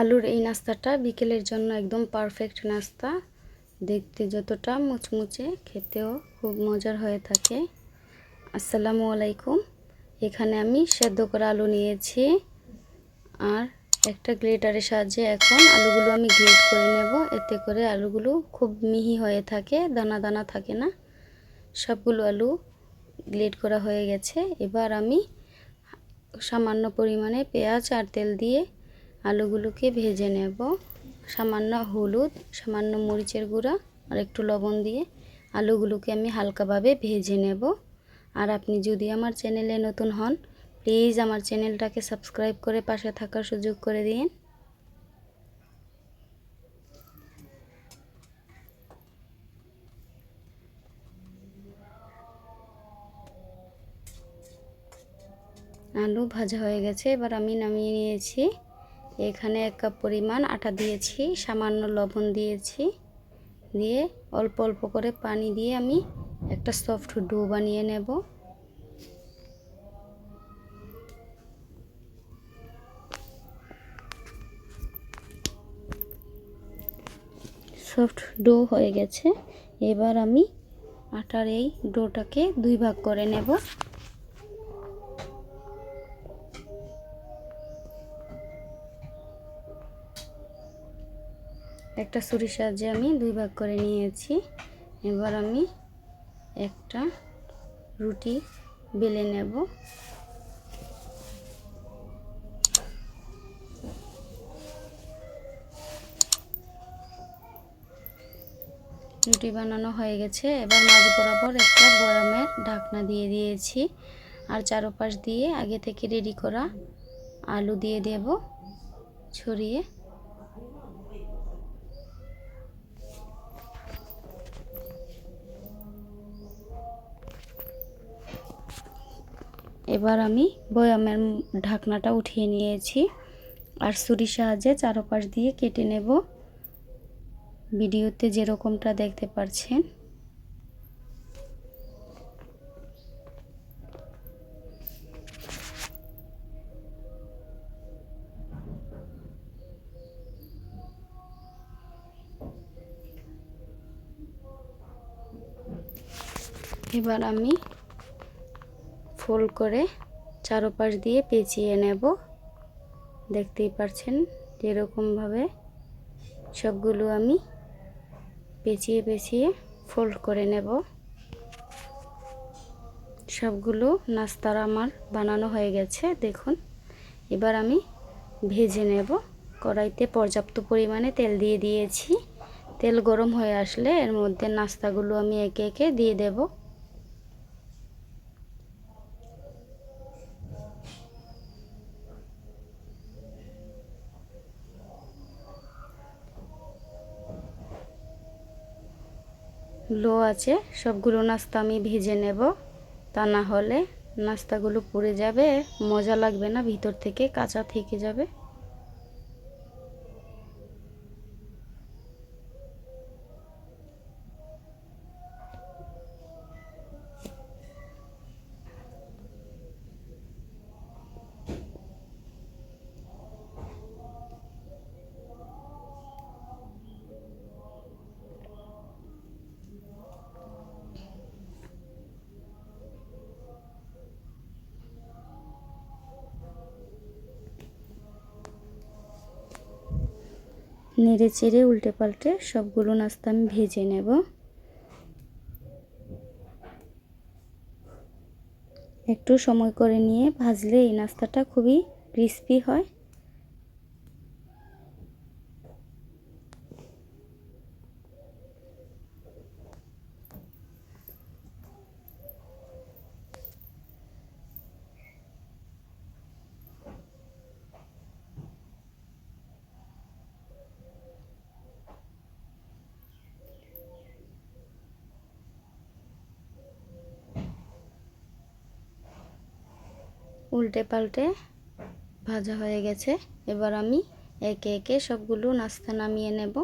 আলুর এই নাস্তাটা বিকেলের জন্য একদম পারফেক্ট নাস্তা। দেখতে যতটা মুচমুচে খেতেও খুব মজার হয়ে থাকে। আসসালামু আলাইকুম। এখানে আমি সেদ্ধ করা আলু নিয়েছি। আর একটা গ্রেটারের সাহায্যে এখন আলুগুলো আমি গ্রেট করে নেব। এতে করে আলুগুলো খুব মিহি হয়ে থাকে, দানা দানা থাকে না। সবগুলো আলু গ্রেট করা হয়ে গেছে। এবার আমি সামান্য পরিমাণে পেঁয়াজ আর তেল দিয়ে আলুগুলোকে ভেজে নেব। সামান্য হলুদ, সামান্য মরিচের গুঁড়া আর একটু লবণ দিয়ে আলুগুলোকে আমি হালকাভাবে ভেজে নেব। আর আপনি যদি আমার চ্যানেলে নতুন হন, প্লিজ আমার চ্যানেলটাকে সাবস্ক্রাইব করে পাশে থাকার সুযোগ করে দিন। আলু ভাজা হয়ে গেছে, এবার আমি নামিয়ে নিয়েছি। এখানে এক কাপ পরিমাণ আটা দিয়েছি, সামান্য লবণ দিয়েছি, দিয়ে অল্প অল্প করে পানি দিয়ে আমি একটা সফট ডো বানিয়ে নেব। সফট ডো হয়ে গেছে, এবার আমি আটার এই ডোটাকে দুই ভাগ করে নেব। একটা ছুরির সাহায্যে আমি দুই ভাগ করে নিয়েছি। এবার আমি একটা রুটি বেলে নেব। রুটি বানানো হয়ে গেছে। এবার মাঝ বরাবর একটা বয়ামের ঢাকনা দিয়ে দিয়েছি। আর চারোপাশ দিয়ে আগে থেকে রেডি করা আলু দিয়ে দেব। ছড়িয়ে এবার আমি বয়ামের ঢাকনাটা উঠিয়ে নিয়েছি আর ছুরির সাহায্যে চারোপাশ দিয়ে কেটে নেব। ভিডিওতে যেরকমটা দেখতে পাচ্ছেন। এবার আমি ফোল্ড করে চারোপাশ দিয়ে পেঁচিয়ে নেব। দেখতেই পাচ্ছেন যেরকমভাবে সবগুলো আমি পেঁচিয়ে পেঁচিয়ে ফোল্ড করে নেব। সবগুলো নাস্তার আমার বানানো হয়ে গেছে, দেখুন। এবার আমি ভেজে নেব। কড়াইতে পর্যাপ্ত পরিমাণে তেল দিয়ে দিয়েছি। তেল গরম হয়ে আসলে এর মধ্যে নাস্তাগুলো আমি একে একে দিয়ে দেবো। লো আছে, সবগুলো নাস্তা আমি ভেজে নেব। তা না হলে নাস্তাগুলো পুড়ে যাবে, মজা লাগবে না, ভিতর থেকে কাঁচা থেকে যাবে। নেড়ে চেড়ে উল্টে পাল্টে সবগুলো নাস্তা আমি ভেজে নেব। একটু সময় করে নিয়ে ভাজলে এই নাস্তাটা খুবই ক্রিস্পি হয়। উল্টে পাল্টে ভাজা হয়ে গেছে। এবার আমি একে একে সবগুলো নাস্তা নামিয়ে নেব।